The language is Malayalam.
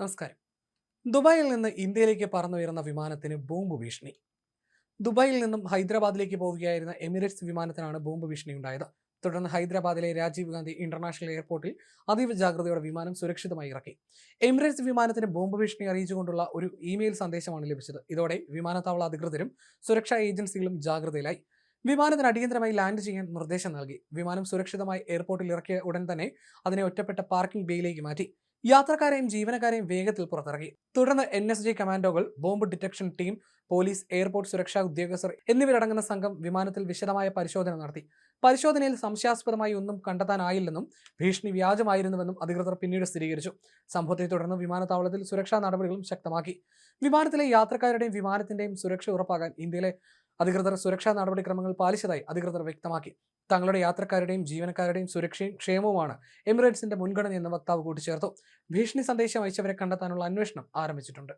നമസ്കാരം. ദുബായിൽ നിന്ന് ഇന്ത്യയിലേക്ക് പറന്നുയരുന്ന വിമാനത്തിന് ബോംബ് ഭീഷണി. ദുബായിൽ നിന്നും ഹൈദരാബാദിലേക്ക് പോവുകയായിരുന്ന എമിറേറ്റ്സ് വിമാനത്തിനാണ് ബോംബ് ഭീഷണി ഉണ്ടായത്. തുടർന്ന് ഹൈദരാബാദിലെ രാജീവ് ഗാന്ധി ഇന്റർനാഷണൽ എയർപോർട്ടിൽ അതീവ ജാഗ്രതയോടെ വിമാനം സുരക്ഷിതമായി ഇറക്കി. എമിറേറ്റ്സ് വിമാനത്തിന് ബോംബ് ഭീഷണി അറിയിച്ചുകൊണ്ടുള്ള ഒരു ഇമെയിൽ സന്ദേശമാണ് ലഭിച്ചത്. ഇതോടെ വിമാനത്താവള അധികൃതരും സുരക്ഷാ ഏജൻസികളും ജാഗ്രതയിലായി. വിമാനത്തിന് അടിയന്തരമായി ലാൻഡ് ചെയ്യാൻ നിർദ്ദേശം നൽകി. വിമാനം സുരക്ഷിതമായി എയർപോർട്ടിൽ ഇറക്കിയ ഉടൻ തന്നെ അതിനെ ഒറ്റപ്പെട്ട പാർക്കിംഗ് ബേയിലേക്ക് മാറ്റി. യാത്രക്കാരെയും ജീവനക്കാരെയും വേഗത്തിൽ പുറത്തിറങ്ങി തുടർന്ന് N S G കമാൻഡോകൾ bomb detection team police airport സുരക്ഷാ ഉദ്യോഗസ്ഥർ എന്നിവരടങ്ങുന്ന സംഘം വിമാനത്തിൽ വിശദമായ പരിശോധന നടത്തി. പരിശോധനയിൽ സംശയാസ്പദമായി ഒന്നും കണ്ടെത്താനായില്ലെന്നും ഭീഷണി വ്യാജമായിരുന്നുവെന്നും അധികൃതർ പിന്നീട് സ്ഥിരീകരിച്ചു. സംഭവത്തെ തുടർന്ന് വിമാനത്താവളത്തിൽ സുരക്ഷാ നടപടികളും ശക്തമാക്കി. വിമാനത്തിലെ യാത്രക്കാരുടെയും വിമാനത്തിന്റെയും സുരക്ഷ ഉറപ്പാക്കാൻ ഇന്ത്യയിലെ അധികൃതർ സുരക്ഷാ നടപടിക്രമങ്ങൾ പാലിച്ചതായി അധികൃതർ വ്യക്തമാക്കി. തങ്ങളുടെ യാത്രക്കാരുടെയും ജീവനക്കാരുടെയും സുരക്ഷയും ക്ഷേമവുമാണ് എമിറേറ്റ്സിന്റെ മുൻഗണനയെന്ന് വക്താവ് കൂട്ടിച്ചേർത്തു. ഭീഷണി സന്ദേശം അയച്ചവരെ കണ്ടെത്താനുള്ള അന്വേഷണം ആരംഭിച്ചിട്ടുണ്ട്.